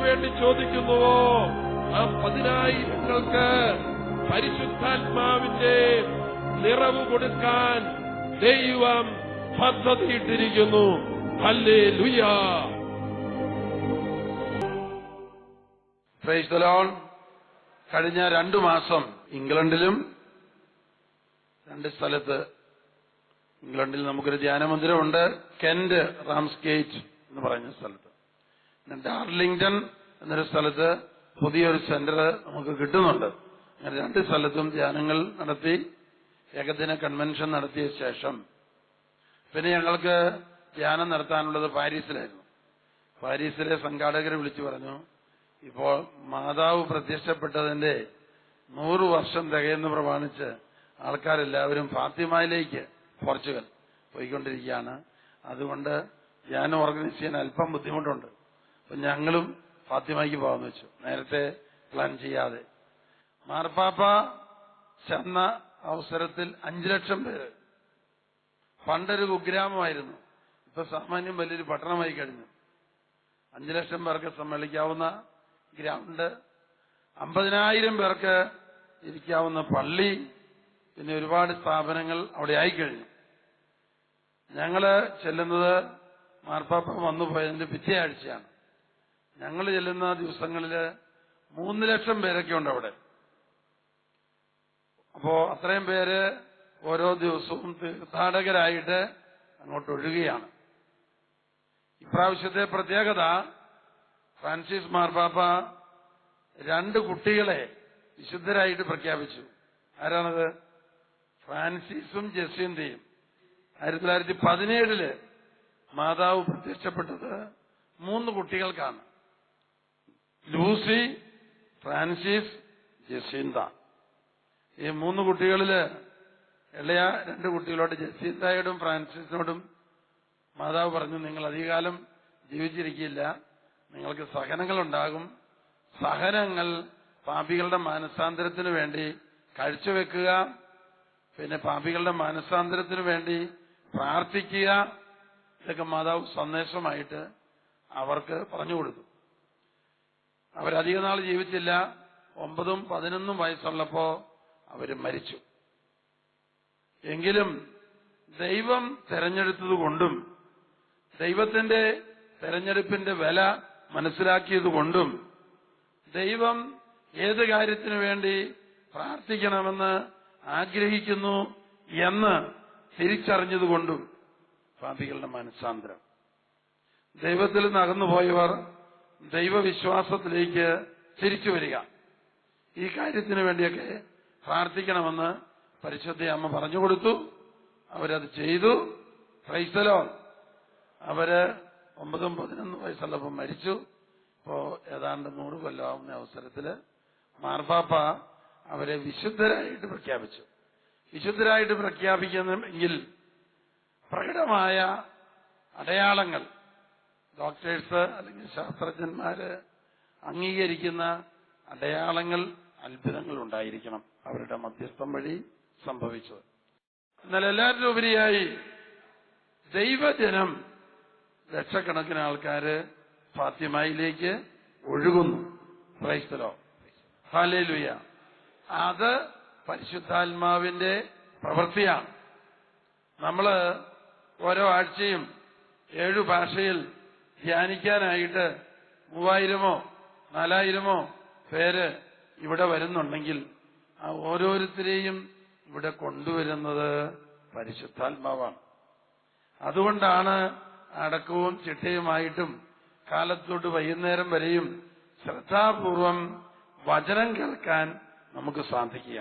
വേണ്ടി ചോദിക്കുന്നുവോ? ആ പതിനായിരങ്ങൾക്ക് പരിശുദ്ധാത്മാവിന്റെ നിറവ് കൊടുക്കാൻ ദൈവം പദ്ധതിയിട്ടിരിക്കുന്നു. ഹല്ലേ ലുയാ കഴിഞ്ഞ രണ്ടു മാസം ഇംഗ്ലണ്ടിലും രണ്ട് സ്ഥലത്ത് ഇംഗ്ലണ്ടിൽ നമുക്കൊരു ധ്യാനമന്ദിരമുണ്ട്. കെന്റ് റാംസ്ഗേറ്റ് എന്ന് പറയുന്ന സ്ഥലത്ത്. ഡാർലിംഗ്ടൺ എന്നൊരു സ്ഥലത്ത് പുതിയൊരു സെന്റർ നമുക്ക് കിട്ടുന്നുണ്ട്. അങ്ങനെ രണ്ട് സ്ഥലത്തും ധ്യാനങ്ങൾ നടത്തി ഏകദിന കൺവെൻഷൻ നടത്തിയ ശേഷം. പിന്നെ ഞങ്ങൾക്ക് ധ്യാനം നടത്താനുള്ളത് പാരീസിലായിരുന്നു. പാരീസിലെ സംഘാടകരെ വിളിച്ചു പറഞ്ഞു ഇപ്പോൾ മാതാവ് പ്രത്യക്ഷപ്പെട്ടതിന്റെ നൂറു വർഷം തികയെന്ന് പ്രമാണിച്ച് ആൾക്കാരെല്ലാവരും ഫാത്തിമയിലേക്ക് പോർച്ചുഗൽ പോയിക്കൊണ്ടിരിക്കുകയാണ്. അതുകൊണ്ട് ധ്യാനം ഓർഗനൈസ് ചെയ്യാൻ അല്പം ബുദ്ധിമുട്ടുണ്ട്. അപ്പൊ ഞങ്ങളും ഫാത്തിമയ്ക്ക് പോകാമെന്ന് വെച്ചു. നേരത്തെ പ്ലാൻ ചെയ്യാതെ. മാർപ്പാപ്പ ചെന്ന അവസരത്തിൽ അഞ്ചു ലക്ഷം പേര്. പണ്ടൊരു കുഗ്രാമമായിരുന്നു. ഇപ്പൊ സാമാന്യം വലിയൊരു പട്ടണമായി കഴിഞ്ഞു. അഞ്ചു ലക്ഷം പേർക്ക് സമ്മേളിക്കാവുന്ന ഗ്രൗണ്ട് അമ്പതിനായിരം പേർക്ക് ഇരിക്കാവുന്ന പള്ളി പിന്നെ ഒരുപാട് സ്ഥാപനങ്ങൾ അവിടെ ആയിക്കഴിഞ്ഞു ഞങ്ങൾ ചെല്ലുന്നത് മാർപ്പാപ്പ വന്നു പോയതിന്റെ പിറ്റേ ആഴ്ചയാണ്. ഞങ്ങൾ ചെല്ലുന്ന ദിവസങ്ങളിൽ മൂന്ന് ലക്ഷം പേരൊക്കെ ഉണ്ട് അവിടെ. അപ്പോ അത്രയും പേര് ഓരോ ദിവസവും തീർത്ഥാടകരായിട്ട് അങ്ങോട്ട് ഒഴുകുകയാണ്. ഇപ്രാവശ്യത്തെ പ്രത്യേകത ഫ്രാൻസിസ് മാർപ്പാപ്പ രണ്ട് കുട്ടികളെ വിശുദ്ധരായിട്ട് പ്രഖ്യാപിച്ചു. ആരാണത്? ഫ്രാൻസിസും ജസ്യന്തയും ആയിരത്തി തൊള്ളായിരത്തി പതിനേഴിൽ മാതാവ് പ്രത്യക്ഷപ്പെട്ടത് മൂന്ന് കുട്ടികൾക്കാണ്. Lucy Francis Jacinta. ഈ മൂന്ന് കുട്ടികളിൽ ഇളയ രണ്ട് കുട്ടികളോട് ജസീന്തയോടും ഫ്രാൻസിസിനോടും മാതാവ് പറഞ്ഞു നിങ്ങൾ അധികകാലം ജീവിച്ചിരിക്കില്ല. നിങ്ങൾക്ക് സഹനങ്ങൾ ഉണ്ടാകും സഹനങ്ങൾ പാപികളുടെ മാനസാന്തരത്തിന് വേണ്ടി കഴിച്ചുവെക്കുക പിന്നെ പാപികളുടെ മാനസാന്തരത്തിന് വേണ്ടി പ്രാർത്ഥിക്കുക. ഇതൊക്കെ മാതാവ് സന്ദേശമായിട്ട് അവർക്ക് പറഞ്ഞു കൊടുത്തു. അവരധിക നാൾ ജീവിച്ചില്ല. ഒമ്പതും പതിനൊന്നും വയസ്സുള്ളപ്പോ അവർ മരിച്ചു. എങ്കിലും ദൈവം തെരഞ്ഞെടുത്തതുകൊണ്ടും ദൈവത്തിന്റെ തെരഞ്ഞെടുപ്പിന്റെ വില മനസ്സിലാക്കിയതുകൊണ്ടും ദൈവം ഏത് കാര്യത്തിനു വേണ്ടി പ്രാർത്ഥിക്കണമെന്ന് ആഗ്രഹിക്കുന്നു എന്ന് തിരിച്ചറിഞ്ഞതുകൊണ്ടും പാപികളുടെ മനസ്സാന്തരം. ദൈവത്തിൽ നിന്ന് അകന്നുപോയവർ ദൈവവിശ്വാസത്തിലേക്ക് തിരിച്ചു വരിക. ഈ കാര്യത്തിന് വേണ്ടിയൊക്കെ പ്രാർത്ഥിക്കണമെന്ന് പരിശുദ്ധ അമ്മ പറഞ്ഞു കൊടുത്തു. അവരത് ചെയ്തു. ക്രൈസ്തലോ അവർ ഒമ്പതും പതിനൊന്ന് വയസ്സുള്ളപ്പോൾ മരിച്ചു. ഇപ്പോ ഏതാണ്ട് നൂറ് കൊല്ലമാവുന്ന അവസരത്തിൽ മാർപ്പാപ്പ അവരെ വിശുദ്ധരായിട്ട് പ്രഖ്യാപിച്ചു. വിശുദ്ധരായിട്ട് പ്രഖ്യാപിക്കുന്നെങ്കിൽ പ്രകടമായ അടയാളങ്ങൾ ഡോക്ടേഴ്സ് അല്ലെങ്കിൽ ശാസ്ത്രജ്ഞന്മാര് അംഗീകരിക്കുന്ന അടയാളങ്ങൾ അത്ഭുതങ്ങൾ ഉണ്ടായിരിക്കണം അവരുടെ മധ്യസ്ഥം വഴി സംഭവിച്ചത്. എന്നാൽ എല്ലാവരും ഉപരിയായി ദൈവജനം ലക്ഷക്കണക്കിന് ആൾക്കാര് ഫാത്തിമയിലേക്ക് ഒഴുകുന്നു. ക്രൈസ്തലോ ഹാലേലുയ അത് പരിശുദ്ധാത്മാവിന്റെ പ്രവൃത്തിയാണ്. നമ്മൾ ഓരോ ആഴ്ചയും ഏഴു ഭാഷയിൽ ധ്യാനിക്കാനായിട്ട് മൂവായിരമോ നാലായിരമോ പേര് ഇവിടെ വരുന്നുണ്ടെങ്കിൽ ആ ഓരോരുത്തരെയും ഇവിടെ കൊണ്ടുവരുന്നത് പരിശുദ്ധാത്മാവാണ്. അതുകൊണ്ടാണ് അടക്കവും ചിട്ടയുമായിട്ടും കാലത്തോട്ട് വൈകുന്നേരം വരെയും ശ്രദ്ധാപൂർവം വചനം കേൾക്കാൻ നമുക്ക് സാധിക്കുക.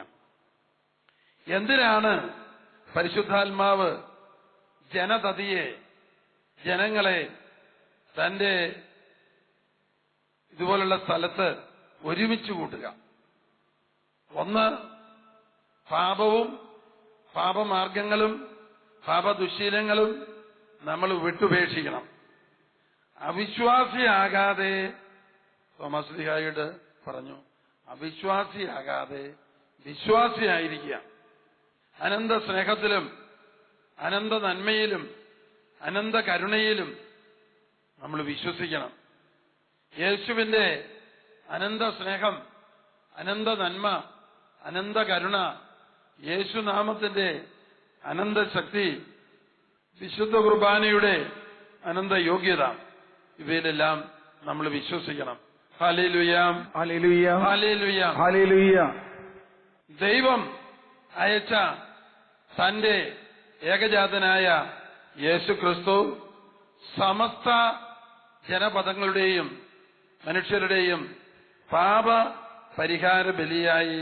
എന്തിനാണ് പരിശുദ്ധാത്മാവ് ജനതതിയെ ജനങ്ങളെ തന്റെ ഇതുപോലുള്ള സ്ഥലത്ത് ഒരുമിച്ച് കൂട്ടുക. ഒന്ന് പാപവും പാപമാർഗങ്ങളും പാപദുശീലങ്ങളും നമ്മൾ വിട്ടുപേക്ഷിക്കണം. അവിശ്വാസിയാകാതെ തോമസ് ലിഹായോട് പറഞ്ഞു അവിശ്വാസിയാകാതെ വിശ്വാസിയായിരിക്കുക. അനന്ത സ്നേഹത്തിലും അനന്ത നന്മയിലും അനന്ത കരുണയിലും നമ്മൾ വിശ്വസിക്കണം. യേശുവിന്റെ അനന്ത സ്നേഹം അനന്ത നന്മ അനന്ത കരുണ യേശുനാമത്തിന്റെ അനന്ത ശക്തി വിശുദ്ധ കുർബാനയുടെ അനന്ത യോഗ്യത ഇവയിലെല്ലാം നമ്മൾ വിശ്വസിക്കണം. ഹാലേലുയാം ഹാലേലുയാം ദൈവം അയച്ച തന്റെ ഏകജാതനായ യേശു ക്രിസ്തു സമസ്ത ജനപദങ്ങളുടെയും മനുഷ്യരുടെയും പാപ പരിഹാര ബലിയായി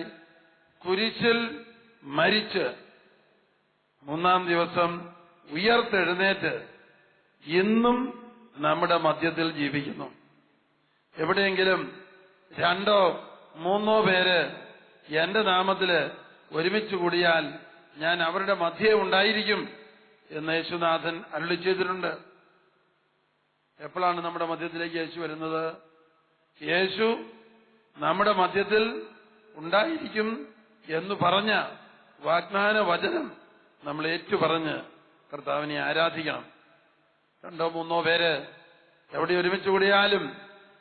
കുരിശിൽ മരിച്ച് മൂന്നാം ദിവസം ഉയർത്തെഴുന്നേറ്റ് ഇന്നും നമ്മുടെ മധ്യത്തിൽ ജീവിക്കുന്നു. എവിടെയെങ്കിലും രണ്ടോ മൂന്നോ പേര് എന്റെ നാമത്തിൽ ഒരുമിച്ച് കൂടിയാൽ ഞാൻ അവരുടെ മധ്യേ ഉണ്ടായിരിക്കും എന്ന് യേശുനാഥൻ അരുളി ചെയ്തിട്ടുണ്ട്. എപ്പോഴാണ് നമ്മുടെ മധ്യത്തിലേക്ക് യേശു വരുന്നത്? യേശു നമ്മുടെ മധ്യത്തിൽ ഉണ്ടായിരിക്കും എന്ന് പറഞ്ഞ വാഗ്ദാന വചനം നമ്മൾ ഏറ്റുപറഞ്ഞ് കർത്താവിനെ ആരാധിക്കണം. രണ്ടോ മൂന്നോ പേര് എവിടെ ഒരുമിച്ച് കൂടിയാലും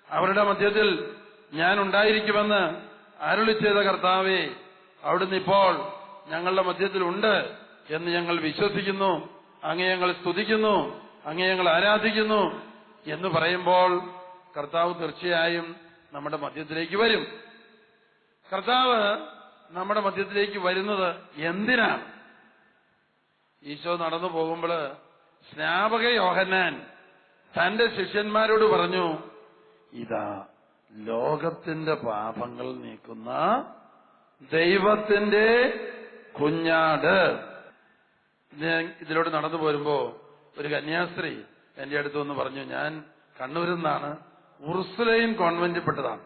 അവരുടെ മധ്യത്തിൽ ഞാൻ ഉണ്ടായിരിക്കുമെന്ന് അരുളി ചെയ്ത കർത്താവെ അവിടുന്ന് ഇപ്പോൾ ഞങ്ങളുടെ മധ്യത്തിൽ ഉണ്ട് എന്ന് ഞങ്ങൾ വിശ്വസിക്കുന്നു അങ്ങേ ഞങ്ങൾ സ്തുതിക്കുന്നു അങ്ങേ ഞങ്ങൾ ആരാധിക്കുന്നു എന്ന് പറയുമ്പോൾ കർത്താവ് തീർച്ചയായും നമ്മുടെ മധ്യത്തിലേക്ക് വരും. കർത്താവ് നമ്മുടെ മധ്യത്തിലേക്ക് വരുന്നത് എന്തിനാണ്? ഈശോ നടന്നു പോകുമ്പോൾ സ്നാപക യോഹന്നാൻ തന്റെ ശിഷ്യന്മാരോട് പറഞ്ഞു ഇതാ ലോകത്തിന്റെ പാപങ്ങൾ നീക്കുന്ന ദൈവത്തിന്റെ കുഞ്ഞാട്. ഇതിലൂടെ നടന്നു പോരുമ്പോ ഒരു കന്യാസ്ത്രീ എന്റെ അടുത്ത് വന്ന് പറഞ്ഞു ഞാൻ കണ്ണൂരിൽ നിന്നാണ്. ഉർസുലൈൻ കോൺവെന്റിൽപ്പെട്ടതാണ്.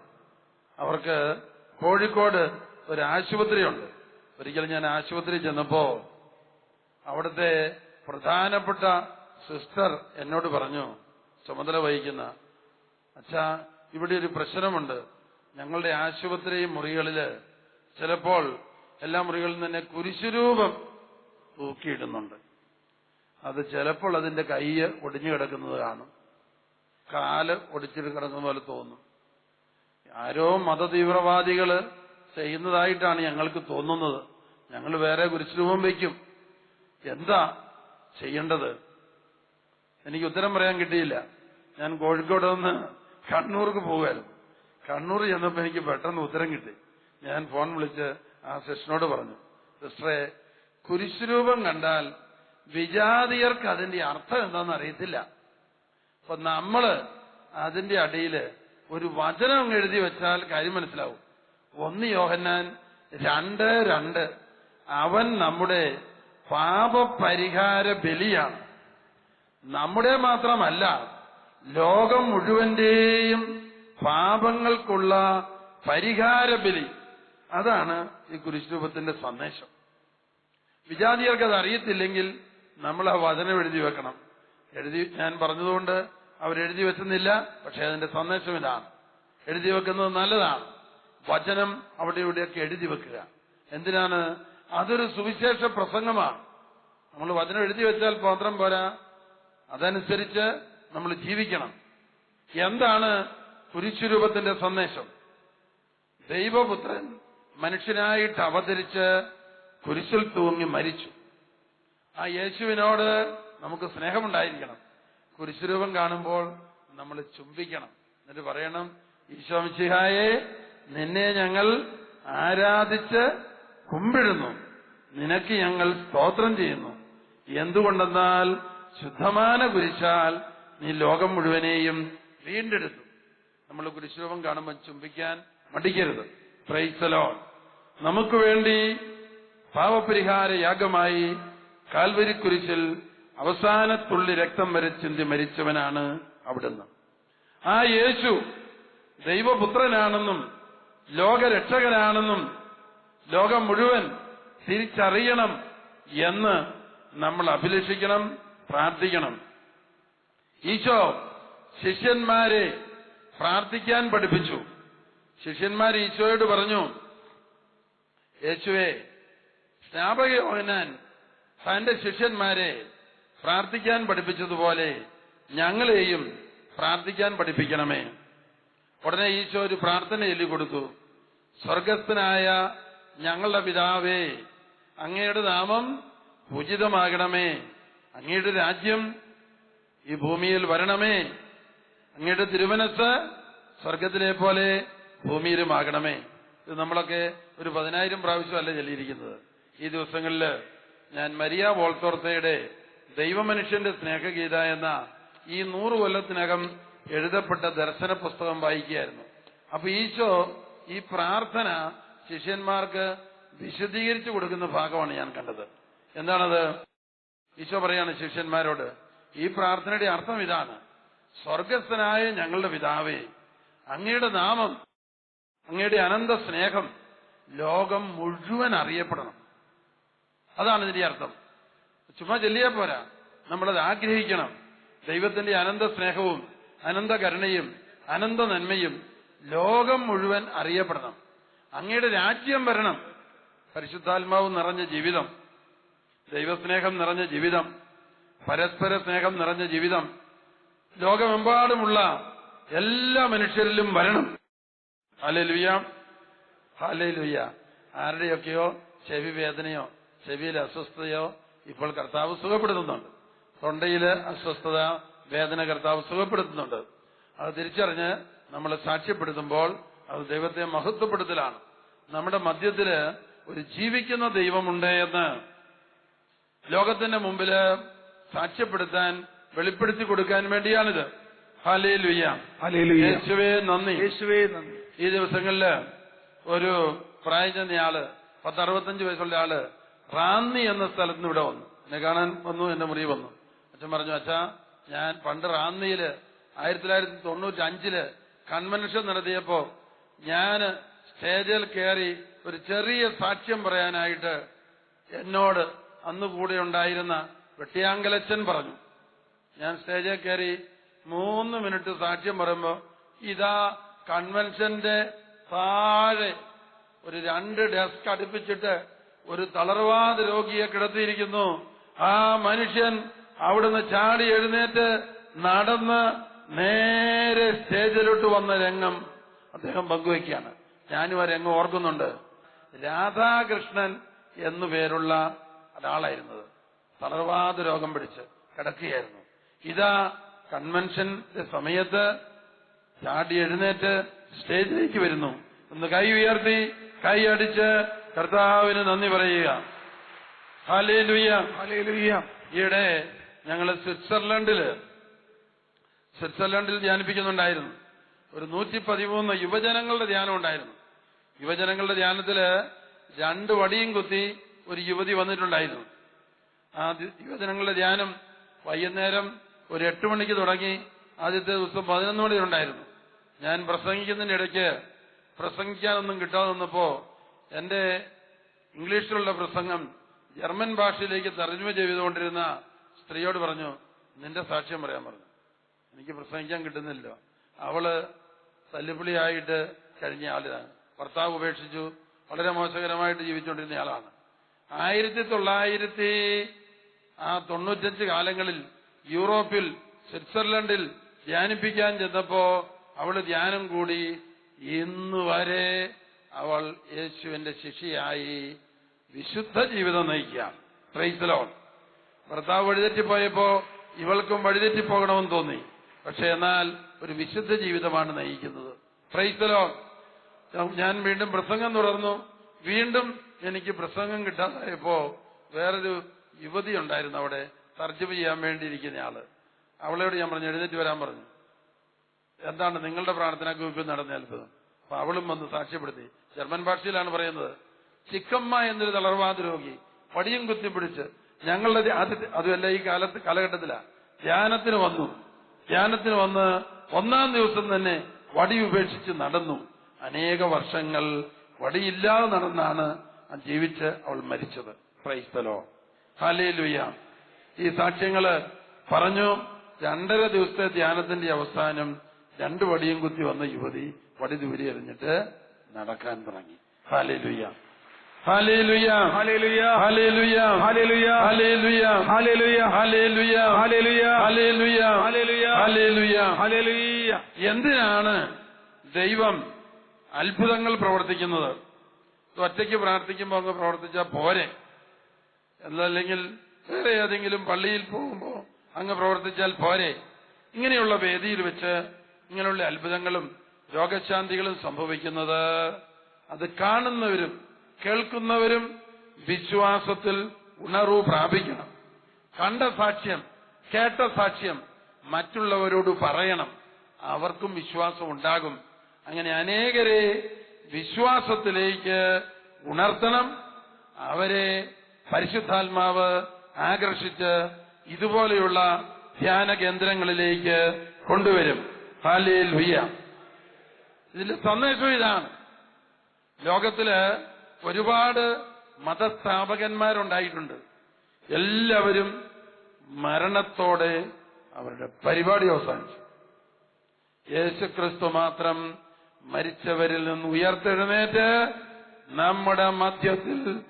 അവർക്ക് കോഴിക്കോട് ഒരു ആശുപത്രിയുണ്ട്. ഒരിക്കൽ ഞാൻ ആശുപത്രി ചെന്നപ്പോ അവിടുത്തെ പ്രധാനപ്പെട്ട സിസ്റ്റർ എന്നോട് പറഞ്ഞു ചുമതല വഹിക്കുന്ന അച്ഛാ ഇവിടെ ഒരു പ്രശ്നമുണ്ട്. ഞങ്ങളുടെ ആശുപത്രി മുറികളിൽ ചിലപ്പോൾ എല്ലാ മുറികളിൽ തന്നെ കുരിശുരൂപം തൂക്കിയിടുന്നുണ്ട്. അത് ചിലപ്പോൾ അതിന്റെ കൈ ഒടിഞ്ഞു കിടക്കുന്നത് കാണും. കാൽ ഒടിച്ചിട്ട് കിടക്കുന്ന പോലെ തോന്നും. ആരോ മതതീവ്രവാദികൾ ചെയ്യുന്നതായിട്ടാണ് ഞങ്ങൾക്ക് തോന്നുന്നത്. ഞങ്ങൾ വേറെ കുരിശുരൂപം വയ്ക്കും. എന്താ ചെയ്യേണ്ടത്? എനിക്ക് ഉത്തരം പറയാൻ കിട്ടിയില്ല. ഞാൻ കോഴിക്കോട് നിന്ന് കണ്ണൂർക്ക് പോകുമായിരുന്നു കണ്ണൂർ ചെന്നപ്പോ എനിക്ക് പെട്ടെന്ന് ഉത്തരം കിട്ടി. ഞാൻ ഫോൺ വിളിച്ച് ആ സിസ്റ്ററിനോട് പറഞ്ഞു സിസ്റ്ററെ കുരിശുരൂപം കണ്ടാൽ വിജാതിയർക്ക് അതിന്റെ അർത്ഥം എന്താണെന്ന് അറിയത്തില്ല. അപ്പൊ നമ്മൾ അതിന്റെ അടിയിൽ ഒരു വചനം എഴുതി വെച്ചാൽ കാര്യം മനസ്സിലാവും. ഒന്ന് യോഹന്നാൻ രണ്ട് രണ്ട്. അവൻ നമ്മുടെ പാപപരിഹാര ബലിയാണ്. നമ്മുടെ മാത്രമല്ല ലോകം മുഴുവന്റെയും പാപങ്ങൾക്കുള്ള പരിഹാര ബലി. അതാണ് ഈ കുരിശുരൂപത്തിന്റെ സന്ദേശം. വിജാതിയർക്ക് അത് അറിയത്തില്ലെങ്കിൽ നമ്മൾ ആ വചനം എഴുതി വെക്കണം. എഴുതി ഞാൻ പറഞ്ഞതുകൊണ്ട് അവരെഴുതി വെച്ചെന്നില്ല പക്ഷെ അതിന്റെ സന്ദേശം ഇതാണ്. എഴുതി വെക്കുന്നത് നല്ലതാണ്. വചനം അവിടെ ഇവിടെയൊക്കെ എഴുതി വെക്കുക. എന്തിനാണ്? അതൊരു സുവിശേഷ പ്രസംഗമാണ്. നമ്മൾ വചനം എഴുതി വെച്ചാൽ മാത്രം പോരാ. അതനുസരിച്ച് നമ്മൾ ജീവിക്കണം. എന്താണ് കുരിശുരൂപത്തിന്റെ സന്ദേശം? ദൈവപുത്രൻ മനുഷ്യനായിട്ട് അവതരിച്ച് കുരിശിൽ തൂങ്ങി മരിച്ചു. ആ യേശുവിനോട് നമുക്ക് സ്നേഹമുണ്ടായിരിക്കണം. കുരിശുരൂപം കാണുമ്പോൾ നമ്മൾ ചുംബിക്കണം. എന്നിട്ട് പറയണം ഈശോമിച്ചിഹായെ നിന്നെ ഞങ്ങൾ ആരാധിച്ച് കുമ്പിടുന്നു. നിനക്ക് ഞങ്ങൾ സ്തോത്രം ചെയ്യുന്നു. എന്തുകൊണ്ടെന്നാൽ ശുദ്ധമാന കുരിശാൽ നീ ലോകം മുഴുവനെയും വീണ്ടെടുത്തു. നമ്മൾ കുരിശുരൂപം കാണുമ്പോൾ ചുംബിക്കാൻ മടിക്കരുത്. പ്രൈസലോ നമുക്ക് വേണ്ടി പാവപരിഹാര യാഗമായി കാൽവരി കുരിശിൽ അവസാന രക്തം വരെ ചിന്തി മരിച്ചവനാണ് അവിടുന്ന്. ആ യേശു ദൈവപുത്രനാണെന്നും ലോകരക്ഷകനാണെന്നും ലോകം മുഴുവൻ തിരിച്ചറിയണം എന്ന് നമ്മൾ അഭിലഷിക്കണം പ്രാർത്ഥിക്കണം. ഈശോ ശിഷ്യന്മാരെ പ്രാർത്ഥിക്കാൻ പഠിപ്പിച്ചു. ശിഷ്യന്മാർ ഈശോയോട് പറഞ്ഞു യേശുവെ സ്നാപകയോഹനാൻ തന്റെ ശിഷ്യന്മാരെ പ്രാർത്ഥിക്കാൻ പഠിപ്പിച്ചതുപോലെ ഞങ്ങളെയും പ്രാർത്ഥിക്കാൻ പഠിപ്പിക്കണമേ. ഉടനെ ഈശോ ഒരു പ്രാർത്ഥന എല്ലി കൊടുത്തു. സ്വർഗസ്ഥനായ ഞങ്ങളുടെ പിതാവേ അങ്ങയുടെ നാമം ഉചിതമാകണമേ അങ്ങയുടെ രാജ്യം ഈ ഭൂമിയിൽ വരണമേ. അങ്ങയുടെ തിരുമനസ് സ്വർഗത്തിലെ പോലെ ഭൂമിയിലുമാകണമേ. ഇത് നമ്മളൊക്കെ ഒരു പതിനായിരം പ്രാവശ്യമല്ല ചൊല്ലിയിരിക്കുന്നത്. ഈ ദിവസങ്ങളിൽ ഞാൻ മരിയ വോൾത്തോർത്തയുടെ ദൈവമനുഷ്യന്റെ സ്നേഹഗീത എന്ന ഈ നൂറ് കൊല്ലത്തിനകം എഴുതപ്പെട്ട ദർശന പുസ്തകം വായിക്കുകയായിരുന്നു. അപ്പൊ ഈശോ ഈ പ്രാർത്ഥന ശിഷ്യന്മാർക്ക് വിശദീകരിച്ചു കൊടുക്കുന്ന ഭാഗമാണ് ഞാൻ കണ്ടത്. എന്താണത്? ഈശോ പറയാണ് ശിഷ്യന്മാരോട് ഈ പ്രാർത്ഥനയുടെ അർത്ഥം ഇതാണ്. സ്വർഗസ്ഥനായ ഞങ്ങളുടെ പിതാവേ അങ്ങയുടെ നാമം അങ്ങയുടെ അനന്ത സ്നേഹം ലോകം മുഴുവൻ അറിയപ്പെടണം. അതാണ് ഇതിന്റെ അർത്ഥം. ചുമ്മാ ചെല്ലിയാ പോരാ. നമ്മളത് ആഗ്രഹിക്കണം. ദൈവത്തിന്റെ അനന്ത സ്നേഹവും അനന്ത കരുണയും അനന്ത നന്മയും ലോകം മുഴുവൻ അറിയപ്പെടണം. അങ്ങയുടെ രാജ്യം വരണം. പരിശുദ്ധാത്മാവ് നിറഞ്ഞ ജീവിതം. ദൈവസ്നേഹം നിറഞ്ഞ ജീവിതം. പരസ്പര സ്നേഹം നിറഞ്ഞ ജീവിതം. ലോകമെമ്പാടുമുള്ള എല്ലാ മനുഷ്യരിലും വരണം. ഹാലേ ലുയ്യ ഹാലേ ലുയ്യ ആരുടെയൊക്കെയോ ചെവി വേദനയോ ചെവിയിൽ അസ്വസ്ഥതയോ ഇപ്പോൾ കർത്താവ് സുഖപ്പെടുത്തുന്നുണ്ട്. തൊണ്ടയിൽ അസ്വസ്ഥത വേദന കർത്താവ് സുഖപ്പെടുത്തുന്നുണ്ട്. അത് തിരിച്ചറിഞ്ഞ് നമ്മൾ സാക്ഷ്യപ്പെടുത്തുമ്പോൾ അത് ദൈവത്തെ മഹത്വപ്പെടുത്തലാണ്. നമ്മുടെ മധ്യത്തിൽ ഒരു ജീവിക്കുന്ന ദൈവമുണ്ട് എന്ന് ലോകത്തിന്റെ മുമ്പിൽ സാക്ഷ്യപ്പെടുത്താൻ വെളിപ്പെടുത്തി കൊടുക്കാൻ വേണ്ടിയാണിത്. യേശുവേ നന്ദി. യേശുവേ നന്ദി. ഈ ദിവസങ്ങളിൽ ഒരു പ്രായം ചെന്നയാൾ ആൾ പത്ത് അറുപത്തഞ്ച് വയസ്സുള്ള ആൾ റാന്നി എന്ന സ്ഥലത്ത് ഇവിടെ വന്നു. എന്നെ കാണാൻ വന്നു എന്റെ മുറി വന്നു. അച്ഛൻ പറഞ്ഞു അച്ഛാ ഞാൻ പണ്ട് റാന്നിയിൽ ആയിരത്തി തൊള്ളായിരത്തി തൊണ്ണൂറ്റി അഞ്ചിൽ കൺവെൻഷൻ നടത്തിയപ്പോ ഞാൻ സ്റ്റേജിൽ കയറി ഒരു ചെറിയ സാക്ഷ്യം പറയാനായിട്ട് എന്നോട് അന്ന് കൂടെ ഉണ്ടായിരുന്ന വെട്ടിയാങ്കലച്ചൻ പറഞ്ഞു. ഞാൻ സ്റ്റേജിൽ കയറി മൂന്ന് മിനിറ്റ് സാക്ഷ്യം പറയുമ്പോ ഇതാ കൺവെൻഷന്റെ താഴെ ഒരു രണ്ട് ഡെസ്ക് അടുപ്പിച്ചിട്ട് ഒരു തളർവാദ രോഗിയെ കിടത്തിയിരിക്കുന്നു. ആ മനുഷ്യൻ അവിടുന്ന് ചാടി എഴുന്നേറ്റ് നടന്ന് നേരെ സ്റ്റേജിലോട്ട് വന്ന രംഗം അദ്ദേഹം പങ്കുവയ്ക്കുകയാണ്. ഞാനും ആ രംഗം ഓർക്കുന്നുണ്ട്. രാധാകൃഷ്ണൻ എന്നു പേരുള്ള ഒരാളായിരുന്നത്. തളർവാദ രോഗം പിടിച്ച് കിടക്കുകയായിരുന്നു. ഇതാ കൺവെൻഷന്റെ സമയത്ത് ചാടി എഴുന്നേറ്റ് സ്റ്റേജിലേക്ക് വരുന്നു. ഒന്ന് കൈ ഉയർത്തി കൈ അടിച്ച് കർത്താവിന് നന്ദി പറയുക. ഈയിടെ ഞങ്ങൾ സ്വിറ്റ്സർലൻഡിൽ സ്വിറ്റ്സർലൻഡിൽ ധ്യാനിപ്പിക്കുന്നുണ്ടായിരുന്നു. ഒരു നൂറ്റി പതിമൂന്ന് യുവജനങ്ങളുടെ ധ്യാനം ഉണ്ടായിരുന്നു. യുവജനങ്ങളുടെ ധ്യാനത്തിൽ രണ്ട് വടിയും കുത്തി ഒരു യുവതി വന്നിട്ടുണ്ടായിരുന്നു. ആ യുവജനങ്ങളുടെ ധ്യാനം വൈകുന്നേരം ഒരു എട്ട് മണിക്ക് തുടങ്ങി ആദ്യത്തെ ദിവസം പതിനൊന്ന് മണി ഉണ്ടായിരുന്നു. ഞാൻ പ്രസംഗിക്കുന്നതിന്റെ ഇടയ്ക്ക് പ്രസംഗിക്കാനൊന്നും കിട്ടാതെ വന്നപ്പോ എന്റെ ഇംഗ്ലീഷിലുള്ള പ്രസംഗം ജർമ്മൻ ഭാഷയിലേക്ക് തർജമ ചെയ്തുകൊണ്ടിരുന്ന സ്ത്രീയോട് പറഞ്ഞു നിന്റെ സാക്ഷ്യം പറയാൻ പറഞ്ഞു. എനിക്ക് പ്രസംഗിക്കാൻ കിട്ടുന്നില്ല. അവൾ തല്ലുപുളിയായിട്ട് കഴിഞ്ഞ ആളാണ് ഭർത്താവ് ഉപേക്ഷിച്ചു. വളരെ മോശകരമായിട്ട് ജീവിച്ചുകൊണ്ടിരുന്ന ആളാണ്. ആയിരത്തി തൊള്ളായിരത്തി ആ തൊണ്ണൂറ്റഞ്ച് കാലങ്ങളിൽ യൂറോപ്പിൽ സ്വിറ്റ്സർലൻഡിൽ ധ്യാനിപ്പിക്കാൻ ചെന്നപ്പോ അവൾ ധ്യാനം കൂടി ഇന്ന് വരെ അവൾ യേശുവിന്റെ ശിഷ്യയായി വിശുദ്ധ ജീവിതം നയിക്കാം പ്രൈസലോൺ ഭർത്താവ് വഴിതെറ്റിപ്പോയപ്പോ ഇവൾക്കും വഴിതെറ്റിപ്പോകണമെന്ന് തോന്നി. പക്ഷെ എന്നാൽ ഒരു വിശുദ്ധ ജീവിതമാണ് നയിക്കുന്നത്. പ്രൈസലോ ഞാൻ വീണ്ടും പ്രസംഗം തുടർന്നു. വീണ്ടും എനിക്ക് പ്രസംഗം കിട്ടാതായപ്പോ വേറൊരു യുവതി ഉണ്ടായിരുന്നു അവിടെ. തർജമ ചെയ്യാൻ വേണ്ടിയിരിക്കുന്ന ആൾ. അവളോട് ഞാൻ പറഞ്ഞു എഴുന്നേറ്റ് വരാൻ പറഞ്ഞു. എന്താണ് നിങ്ങളുടെ പ്രാർത്ഥനാ ഗ്രൂപ്പിൽ നടന്ന അത്ഭുതം? അപ്പൊ അവളും വന്ന് സാക്ഷ്യപ്പെടുത്തി. ജർമ്മൻ ഭാഷയിലാണ് പറയുന്നത്. ചിക്കമ്മ എന്നൊരു തളർവാദ രോഗി പടിയും കുത്തിപ്പിടിച്ച് ഞങ്ങളുടെ ധ്യാ- അത് അതുമല്ല ഈ കാലത്ത് കാലഘട്ടത്തില. ധ്യാനത്തിന് വന്നു. ധ്യാനത്തിന് വന്ന് ഒന്നാം ദിവസം തന്നെ വടി ഉപേക്ഷിച്ച് നടന്നു. അനേക വർഷങ്ങൾ വടിയില്ലാതെ നടന്നാണ് ജീവിച്ച് അവൾ മരിച്ചത്. ക്രൈസ്തലോ ഹാലേലുയ്യ ഈ സാക്ഷ്യങ്ങൾ പറഞ്ഞു രണ്ടര ദിവസത്തെ ധ്യാനത്തിന്റെ അവസാനം രണ്ടു വടിയും കുത്തി വന്ന യുവതി വടി ദൂരി എറിഞ്ഞിട്ട് നടക്കാൻ തുടങ്ങി. ഹാലേലുയ്യ എന്തിനാണ് ദൈവം അത്ഭുതങ്ങൾ പ്രവർത്തിക്കുന്നത് ഒറ്റയ്ക്ക് പ്രാർത്ഥിക്കുമ്പോൾ അങ്ങ് പ്രവർത്തിച്ചാൽ പോരെ എന്നല്ലെങ്കിൽ വേറെ ഏതെങ്കിലും പള്ളിയിൽ പോകുമ്പോൾ അങ്ങ് പ്രവർത്തിച്ചാൽ പോരെ ഇങ്ങനെയുള്ള വേദിയിൽ വെച്ച് ഇങ്ങനെയുള്ള അത്ഭുതങ്ങളും രോഗശാന്തികളും സംഭവിക്കുന്നത്. അത് കാണുന്നവരും കേൾക്കുന്നവരും വിശ്വാസത്തിൽ ഉണർവ് പ്രാപിക്കണം. കണ്ട സാക്ഷ്യം കേട്ട സാക്ഷ്യം മറ്റുള്ളവരോട് പറയണം. അവർക്കും വിശ്വാസം ഉണ്ടാകും. അങ്ങനെ അനേകരെ വിശ്വാസത്തിലേക്ക് ഉണർത്തണം. അവരെ പരിശുദ്ധാത്മാവ് ആകർഷിച്ച് ഇതുപോലെയുള്ള ധ്യാന കേന്ദ്രങ്ങളിലേക്ക് കൊണ്ടുവരും. ഹാലിയിൽ ഹുയ്യ ഇതിന്റെ സന്ദേശം ഇതാണ്. ലോകത്തിൽ ഒരുപാട് മതസ്ഥാപകന്മാരുണ്ടായിട്ടുണ്ട്. എല്ലാവരും മരണത്തോടെ അവരുടെ പരിപാടി അവസാനിച്ചു. യേശുക്രിസ്തു മാത്രം മരിച്ചവരിൽ നിന്ന് ഉയർത്തെഴുന്നേറ്റ് നമ്മുടെ മധ്യത്തിൽ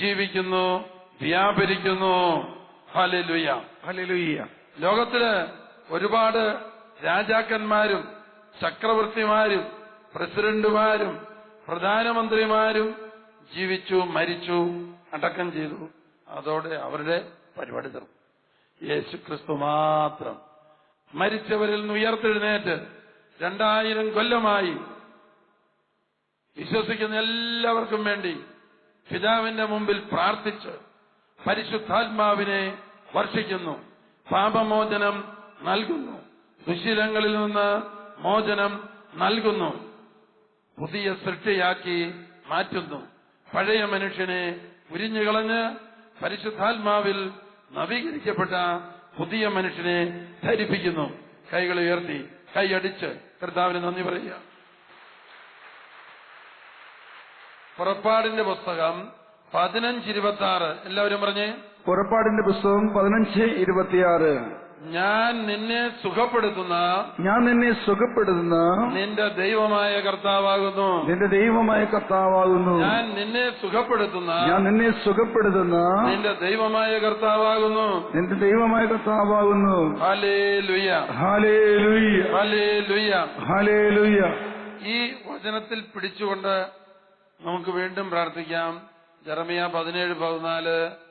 ജീവിക്കുന്നു വ്യാപരിക്കുന്നു. ഹല്ലേലൂയ. ഹല്ലേലൂയ. ലോകത്തിൽ ഒരുപാട് രാജാക്കന്മാരും ചക്രവർത്തിമാരും പ്രസിഡന്റുമാരും പ്രധാനമന്ത്രിമാരും ജീവിച്ചു മരിച്ചു അടക്കം ചെയ്തു. അതോടെ അവരുടെ പരിപാടി തീർന്നു. യേശു ക്രിസ്തു മാത്രം. മരിച്ചവരിൽ നിന്ന് ഉയർത്തെഴുന്നേറ്റ് രണ്ടായിരം കൊല്ലമായി വിശ്വസിക്കുന്ന എല്ലാവർക്കും വേണ്ടി പിതാവിന്റെ മുമ്പിൽ പ്രാർത്ഥിച്ച് പരിശുദ്ധാത്മാവിനെ വർഷിക്കുന്നു. പാപമോചനം നൽകുന്നു. ദുശീലങ്ങളിൽ നിന്ന് മോചനം നൽകുന്നു. പുതിയ സൃഷ്ടിയാക്കി മാറ്റുന്നു. പഴയ മനുഷ്യനെ ഉരിഞ്ഞുകളഞ്ഞ് പരിശുദ്ധാത്മാവിൽ നവീകരിക്കപ്പെട്ട പുതിയ മനുഷ്യനെ ധരിപ്പിക്കുന്നു. കൈകൾ ഉയർത്തി കൈയടിച്ച് കർത്താവിന് നന്ദി പറയുക. പുറപ്പാടിന്റെ പുസ്തകം പതിനഞ്ച് ഇരുപത്തി ആറ് എല്ലാവരും പറഞ്ഞേ? പുറപ്പാടിന്റെ പുസ്തകം പതിനഞ്ച് ഇരുപത്തിയാറ്. ഞാൻ നിന്നെ സുഖപ്പെടുത്തുന്ന ഞാൻ നിന്നെ സുഖപ്പെടുത്തുന്ന നിന്റെ ദൈവമായ കർത്താവാകുന്നു. നിന്റെ ദൈവമായ കർത്താവാകുന്നു. ഞാൻ നിന്നെ സുഖപ്പെടുത്തുന്ന ഞാൻ നിന്നെ സുഖപ്പെടുത്തുന്ന നിന്റെ ദൈവമായ കർത്താവാകുന്നു. നിന്റെ ദൈവമായ കർത്താവാകുന്നു. ഹലേ ലുയ്യ ഹാലേ ലുയ്യ ഹലേ ലുയ്യ ഹാലേ ലുയ്യ ഈ വചനത്തിൽ പിടിച്ചുകൊണ്ട് നമുക്ക് വീണ്ടും പ്രാർത്ഥിക്കാം. ജറമിയ പതിനേഴ് പതിനാല്.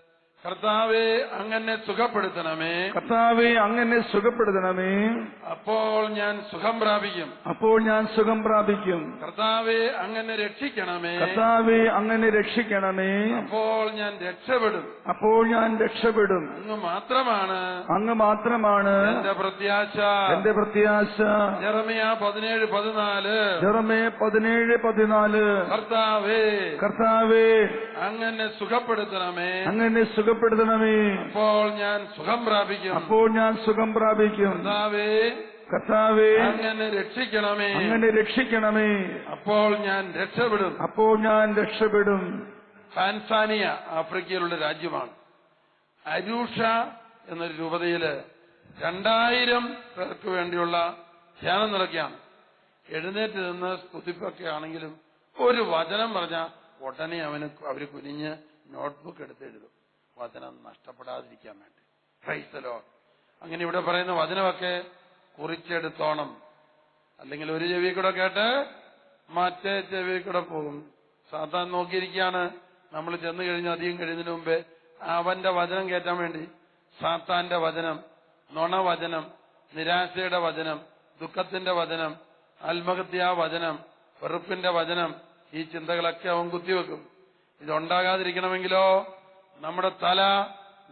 കർത്താവെ അങ്ങനെ സുഖപ്പെടുത്തണമേ. കർത്താവെ അങ്ങനെ സുഖപ്പെടുത്തണമേ. അപ്പോൾ ഞാൻ സുഖം പ്രാപിക്കും. അപ്പോൾ ഞാൻ സുഖം പ്രാപിക്കും. കർത്താവെ അങ്ങനെ രക്ഷിക്കണമേ. കർത്താവെ അങ്ങനെ രക്ഷിക്കണമേ. അപ്പോൾ ഞാൻ രക്ഷപ്പെടും. അപ്പോൾ ഞാൻ രക്ഷപ്പെടും. അങ്ങ് മാത്രമാണ്. അങ്ങ് മാത്രമാണ്. എന്റെ പ്രത്യാശ. എന്റെ പ്രത്യാശ. ജെറമിയ പതിനേഴ് പതിനാല്. ജെറമേ പതിനേഴ് പതിനാല്. കർത്താവേ കർത്താവേ അങ്ങനെ സുഖപ്പെടുത്തണമേ. അങ്ങനെ സുഖപ്പെടുത്തണമേ അപ്പോൾ ഞാൻ സുഖം പ്രാപിക്കും. അപ്പോൾ ഞാൻ സുഖം പ്രാപിക്കും. കർത്താവേ കർത്താവെ അങ്ങനെ രക്ഷിക്കണമേ. അങ്ങനെ രക്ഷിക്കണമേ. അപ്പോൾ ഞാൻ രക്ഷപ്പെടും. അപ്പോൾ ഞാൻ രക്ഷപ്പെടും. ടാൻസാനിയ ആഫ്രിക്കയിലുള്ള രാജ്യമാണ്. അരൂഷ എന്നൊരു രൂപതയിൽ രണ്ടായിരം പേർക്ക് വേണ്ടിയുള്ള ധ്യാനം നടക്കുകയാണ്. എഴുന്നേറ്റ് നിന്ന് സ്തുതിപ്പൊക്കെ ആണെങ്കിലും ഒരു വചനം പറഞ്ഞ ഉടനെ അവന് അവർ കുനിഞ്ഞ് നോട്ട്ബുക്ക് എടുത്ത് എഴുതും. വചനം നഷ്ടപ്പെടാതിരിക്കാൻ വേണ്ടി. ക്രൈസ്തലോ അങ്ങനെ ഇവിടെ പറയുന്ന വചനമൊക്കെ കുറിച്ചെടുത്തോണം. അല്ലെങ്കിൽ ഒരു ചെവി കൂടെ കേട്ട് മറ്റേ ചെവി കൂടെ പോകും. സാധാ നോക്കിയിരിക്കുകയാണ്. നമ്മൾ ചെന്ന് കഴിഞ്ഞ് അധികം കഴിയുന്നതിന് മുമ്പേ അവന്റെ വചനം കേറ്റാൻ വേണ്ടി. സാത്താന്റെ വചനം നുണവചനം നിരാശയുടെ വചനം ദുഃഖത്തിന്റെ വചനം ആത്മഹത്യാ വചനം വെറുപ്പിന്റെ വചനം ഈ ചിന്തകളൊക്കെ അവൻ കുത്തിവെക്കും. ഇതുണ്ടാകാതിരിക്കണമെങ്കിലോ? നമ്മുടെ തല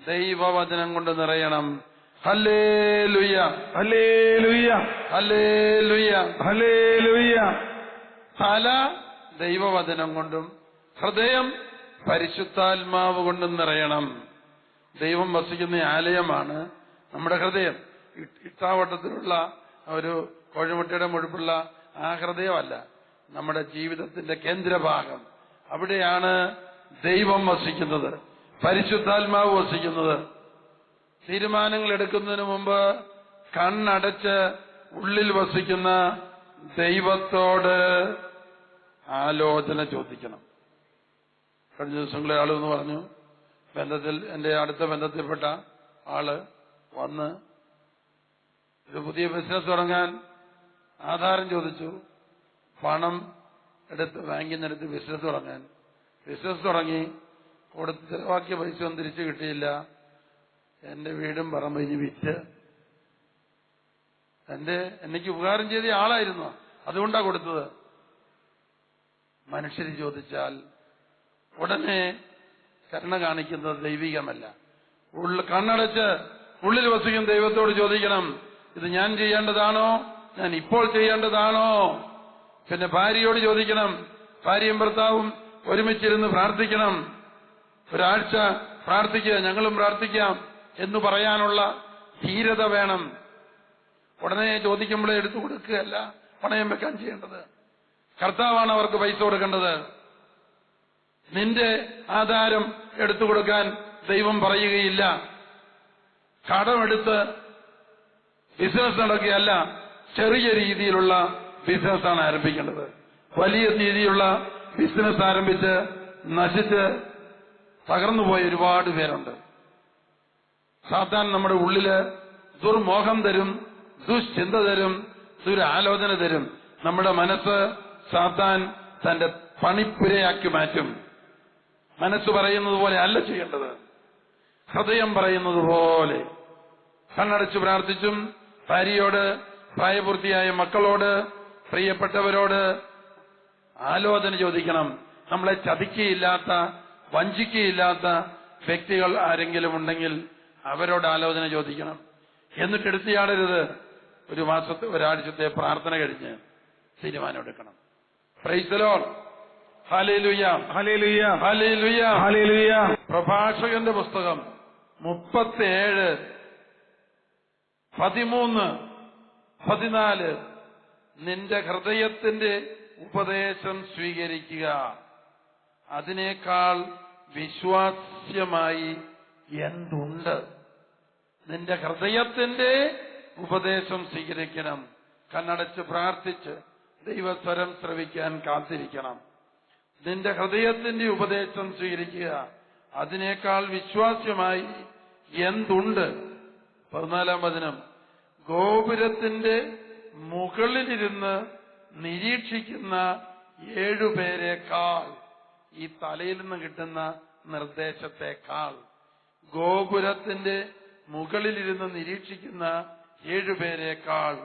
ദൈവവചനം കൊണ്ട് നിറയണം. ഹല്ലേ ലുയ്യ ഹലേ ലുയ്യ ഹല്ലേ ലുയ്യ ഹലേ ലുയ്യ തല ദൈവവചനം കൊണ്ടും ഹൃദയം പരിശുദ്ധാത്മാവ് കൊണ്ടും നിറയണം. ദൈവം വസിക്കുന്ന ആലയമാണ് നമ്മുടെ ഹൃദയം. ഇട്ടാവട്ടത്തിലുള്ള ഒരു കോഴിമുട്ടയുടെ മുഴുപ്പുള്ള ആ ഹൃദയമല്ല നമ്മുടെ ജീവിതത്തിന്റെ കേന്ദ്രഭാഗം. അവിടെയാണ് ദൈവം വസിക്കുന്നത്. പരിശുദ്ധാത്മാവ് വസിക്കുന്നത്. തീരുമാനങ്ങൾ എടുക്കുന്നതിന് മുമ്പ് കണ്ണടച്ച് ഉള്ളിൽ വസിക്കുന്ന ദൈവത്തോട് ആലോചന ചോദിക്കണം. കഴിഞ്ഞ ദിവസങ്ങളിൽ ആളെന്ന് പറഞ്ഞു ബന്ധത്തിൽ എന്റെ അടുത്ത ബന്ധത്തിൽപ്പെട്ട ആൾ വന്ന് ഒരു പുതിയ ബിസിനസ് തുടങ്ങാൻ ആധാരം ചോദിച്ചു. പണം എടുത്ത് ബാങ്കിൽ നിന്ന് എടുത്ത് ബിസിനസ് തുടങ്ങാൻ. ബിസിനസ് തുടങ്ങി കൊടുത്ത് ചെലവാക്കിയ പൈസ ഒന്നും തിരിച്ചു കിട്ടിയില്ല. എന്റെ വീടും പറമ്പ് വിറ്റ്. എന്റെ എനിക്ക് ഉപകാരം ചെയ്ത ആളായിരുന്നു. അതുകൊണ്ടാ കൊടുത്തത്. മനുഷ്യർ ചോദിച്ചാൽ ഉടനെ കരുണ കാണിക്കുന്നത് ദൈവികമല്ല. ഉള്ളിൽ കണ്ണടച്ച് ഉള്ളിൽ വസിക്കുന്ന ദൈവത്തോട് ചോദിക്കണം ഇത് ഞാൻ ചെയ്യേണ്ടതാണോ? ഞാൻ ഇപ്പോൾ ചെയ്യേണ്ടതാണോ? പിന്നെ ഭാര്യയോട് ചോദിക്കണം ഭാര്യയും ഭർത്താവും ഒരുമിച്ചിരുന്ന് പ്രാർത്ഥിക്കണം. ഒരാഴ്ച പ്രാർത്ഥിക്കുക ഞങ്ങളും പ്രാർത്ഥിക്കാം എന്ന് പറയാനുള്ള ധീരത വേണം. ഉടനെ ചോദിക്കുമ്പോഴേ എടുത്തു കൊടുക്കുകയല്ല പണയം വെക്കാൻ ചെയ്യേണ്ടത്. കർത്താവാണ് അവർക്ക് പൈസ കൊടുക്കേണ്ടത്. നിന്റെ ആധാരം എടുത്തു കൊടുക്കാൻ ദൈവം പറയുകയില്ല. കടമെടുത്ത് ബിസിനസ് നടക്കുകയല്ല ചെറിയ രീതിയിലുള്ള ബിസിനസ്സാണ് ആരംഭിക്കേണ്ടത്. വലിയ രീതിയിലുള്ള ബിസിനസ് ആരംഭിച്ച് നശിച്ച് തകർന്നുപോയ ഒരുപാട് പേരുണ്ട്. സാത്താൻ നമ്മുടെ ഉള്ളിൽ ദുർമോഹം തരും ദുശ്ചിന്ത തരും ദുരാലോചന തരും. നമ്മുടെ മനസ്സ് സാത്താൻ തന്റെ പണിപ്പുരയാക്കി മാറ്റും. മനസ്സ് പറയുന്നത് പോലെ അല്ല ചെയ്യേണ്ടത്. ഹൃദയം പറയുന്നത് പോലെ. കണ്ണടച്ച് പ്രാർത്ഥിച്ചും ഭാര്യയോട് പ്രായപൂർത്തിയായ മക്കളോട് പ്രിയപ്പെട്ടവരോട് ആലോചന ചോദിക്കണം. നമ്മളെ ചതിക്കയില്ലാത്ത വഞ്ചിക്കയില്ലാത്ത വ്യക്തികൾ ആരെങ്കിലും ഉണ്ടെങ്കിൽ അവരോട് ആലോചന ചോദിക്കണം. എന്നിട്ട് എടുത്തിയാടരുത്. ഒരു മാസത്തെ ഒരാഴ്ചത്തെ പ്രാർത്ഥന കഴിഞ്ഞ് തീരുമാനം എടുക്കണം പ്രൈസലോൾ പ്രഭാഷകന്റെ പുസ്തകം മുപ്പത്തേഴ് പതിമൂന്ന് പതിനാല്. നിന്റെ ഹൃദയത്തിന്റെ ഉപദേശം സ്വീകരിക്കുക. അതിനേക്കാൾ വിശ്വാസ്യമായി എന്തുണ്ട്? നിന്റെ ഹൃദയത്തിന്റെ ഉപദേശം സ്വീകരിക്കണം. കണ്ണടച്ച് പ്രാർത്ഥിച്ച് ദൈവസ്വരം ശ്രവിക്കാൻ കാത്തിരിക്കണം. നിന്റെ ഹൃദയത്തിന്റെ ഉപദേശം സ്വീകരിക്കുക. അതിനേക്കാൾ വിശ്വാസ്യമായി എന്തുണ്ട്? പതിനാലാം വചനം. ഗോപുരത്തിന്റെ മുകളിലിരുന്ന് നിരീക്ഷിക്കുന്ന ഏഴുപേരെക്കാൾ ഈ തലയിൽ നിന്ന് കിട്ടുന്ന നിർദ്ദേശത്തെക്കാൾ ഗോപുരത്തിന്റെ മുകളിലിരുന്ന് നിരീക്ഷിക്കുന്ന ഏഴുപേരെക്കാൾ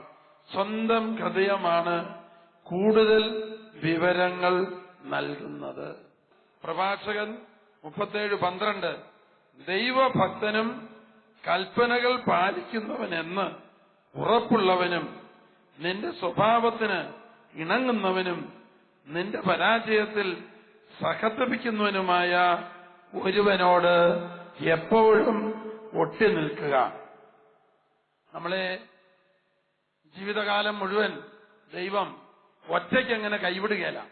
സ്വന്തം ഹൃദയമാണ് കൂടുതൽ വിവരങ്ങൾ നൽകുന്നത്. പ്രഭാഷകൻ മുപ്പത്തേഴ് പന്ത്രണ്ട് ദൈവഭക്തനും കൽപ്പനകൾ പാലിക്കുന്നവനെന്ന് ഉറപ്പുള്ളവനും നിന്റെ സ്വഭാവത്തിന് ഇണങ്ങുന്നവനും നിന്റെ പരാജയത്തിൽ സഹതപിക്കുന്നവനുമായ ഒരുവനോട് എപ്പോഴും ഒട്ടി നിൽക്കുക. നമ്മളെ ജീവിതകാലം മുഴുവൻ ദൈവം ഒറ്റയ്ക്ക് അങ്ങനെ കൈവിടുകയില്ല.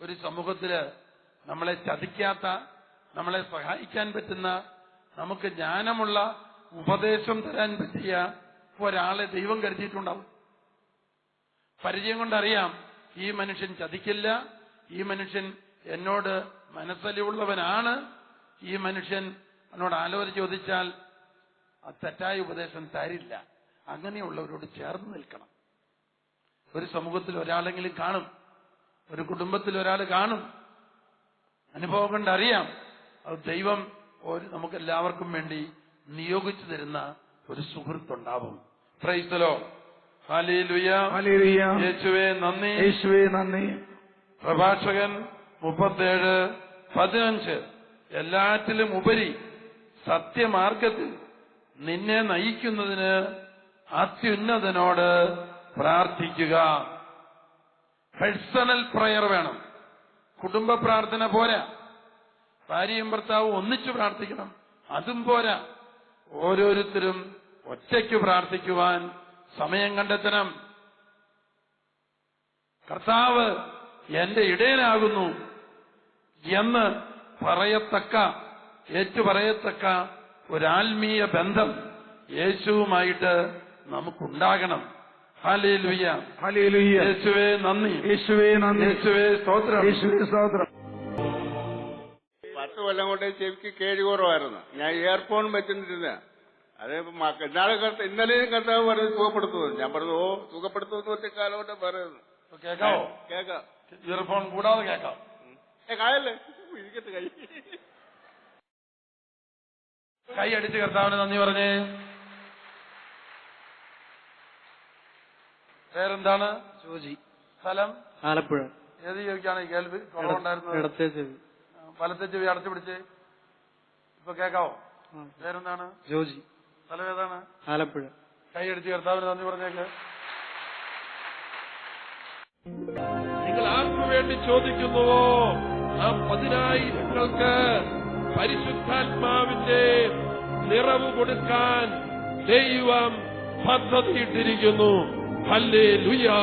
ഒരു സമൂഹത്തിൽ നമ്മളെ ചതിക്കാത്ത നമ്മളെ സഹായിക്കാൻ പറ്റുന്ന നമുക്ക് ജ്ഞാനമുള്ള ഉപദേശം തരാൻ പറ്റിയ ഒരാളെ ദൈവം കരുതിയിട്ടുണ്ടാവും. പരിചയം കൊണ്ടറിയാം ഈ മനുഷ്യൻ ചതിക്കില്ല ഈ മനുഷ്യൻ എന്നോട് മനസ്സലിവുള്ളവനാണ്. ഈ മനുഷ്യൻ എന്നോട് ആലോചന ചോദിച്ചാൽ ആ തെറ്റായ ഉപദേശം തരില്ല. അങ്ങനെയുള്ളവരോട് ചേർന്ന് നിൽക്കണം. ഒരു സമൂഹത്തിൽ ഒരാളെങ്കിലും കാണും. ഒരു കുടുംബത്തിൽ ഒരാൾ കാണും. അനുഭവം കൊണ്ടറിയാം. അത് ദൈവം ഒരു നമുക്ക് എല്ലാവർക്കും വേണ്ടി നിയോഗിച്ചു തരുന്ന ഒരു സുഹൃത്തുണ്ടാവും. ക്രൈസ്തലോ ഹാലേലുയ യേശുവേ നന്ദി. യേശുവേ നന്ദി. പ്രഭാഷകൻ മുപ്പത്തേഴ് പതിനഞ്ച്. എല്ലാറ്റിലും ഉപരി സത്യമാർഗത്തിൽ നിന്നെ നയിക്കുന്നതിന് അത്യുന്നതനോട് പ്രാർത്ഥിക്കുക. പേഴ്സണൽ പ്രയർ വേണം. കുടുംബ പ്രാർത്ഥന പോരാ. ഭാര്യയും ഭർത്താവും ഒന്നിച്ചു പ്രാർത്ഥിക്കണം. അതും പോരാ. ഓരോരുത്തരും ഒറ്റയ്ക്ക് പ്രാർത്ഥിക്കുവാൻ സമയം കണ്ടെത്തണം. കർത്താവ് എന്റെ ഇടയനാകുന്നു. എന്ന് പറയത്തക്ക ഏറ്റുപറയത്തക്ക ഒരാത്മീയ ബന്ധം യേശുവുമായിട്ട് നമുക്കുണ്ടാകണം. ഹാലേലുയ്യ യേശുവേ നന്ദി. യേശുവേ നന്ദി. യേശുവേ സ്തോത്രം. യേശുവേ സ്തോത്രം. പത്ത് കൊല്ലം കൊണ്ട് ചെവിക്ക് കേഴ് കുറവായിരുന്നു. ഞാൻ ഇയർഫോൺ വെച്ചിട്ടിരുന്ന അതേ മക്ക- ഇന്നാളെ ഇന്നലെയും കർത്താവ് പറഞ്ഞ് സുഖപ്പെടുത്തുന്നത് ഞാൻ പറഞ്ഞു ഓ സുഖപ്പെടുത്തുമെന്ന് ഒറ്റ കാലം കൊണ്ട് പറയുന്നു. ഇപ്പൊ കേക്കാവോ? കേക്കാം. ഇയർഫോൺ കൂടാതെ കേക്കാം. ഏ കായല്ലേ? ഇരിക്കട്ടെ കൈ. അടിച്ച് കർത്താവിന് നന്ദി പറഞ്ഞേ. പേരെന്താണ്? ജോജി. സ്ഥലം? ആലപ്പുഴ. ഏത് ചെവിക്കാണ് ഈ കേൾവി? ഇടത്തെ ചെവി. വലത്തെ ചെവി അടച്ചു പിടിച്ച്. ഇപ്പൊ കേക്കാവോ. പേരെന്താണ്? ജോജി. സ്ഥലം ഏതാണ്? ആലപ്പുഴ. കൈ അടിച്ച് കർത്താവിന് നന്ദി പറഞ്ഞേക്ക്. നിങ്ങൾ ആർക്കു വേണ്ടി ചോദിക്കുന്നുവോ? ആ പതിനായിരങ്ങൾക്ക് പരിശുദ്ധാത്മാവിന്റെ നിറവ് കൊടുക്കാൻ ദൈവം പദ്ധതിയിട്ടിരിക്കുന്നു. ഹല്ലേ ലുയാ